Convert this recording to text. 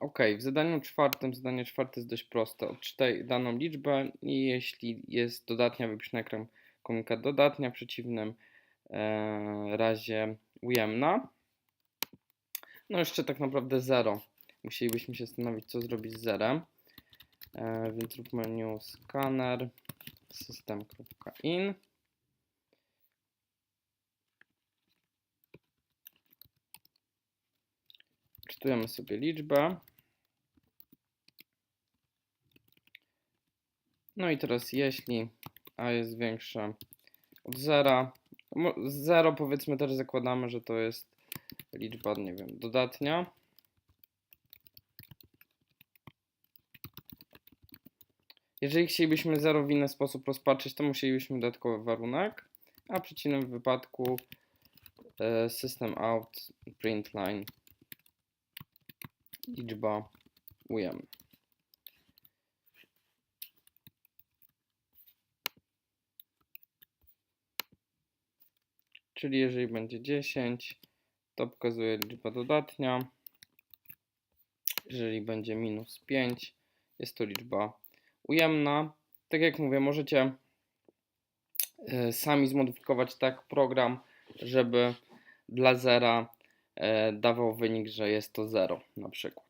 Ok, w zadaniu czwartym, zadanie czwarte jest dość proste. Odczytaj daną liczbę i jeśli jest dodatnia, wypisz na ekran komunikat dodatnia, w przeciwnym e, razie ujemna. No jeszcze tak naprawdę 0. Musielibyśmy się zastanowić, co zrobić z zerem. E, więc róbmy new scanner system.in. Czytujemy sobie liczbę. No i teraz jeśli a jest większe od zera, mo- 0 powiedzmy też zakładamy, że to jest liczba, nie wiem, dodatnia. Jeżeli chcielibyśmy 0 w inny sposób rozpatrzeć, to musielibyśmy dodatkowy warunek, a w przeciwnym wypadku e, system out print line liczba ujemna. Czyli jeżeli będzie 10, to pokazuje liczba dodatnia. Jeżeli będzie minus 5, jest to liczba ujemna. Tak jak mówię, możecie e, sami zmodyfikować tak program, żeby dla zera e, dawał wynik, że jest to 0 na przykład.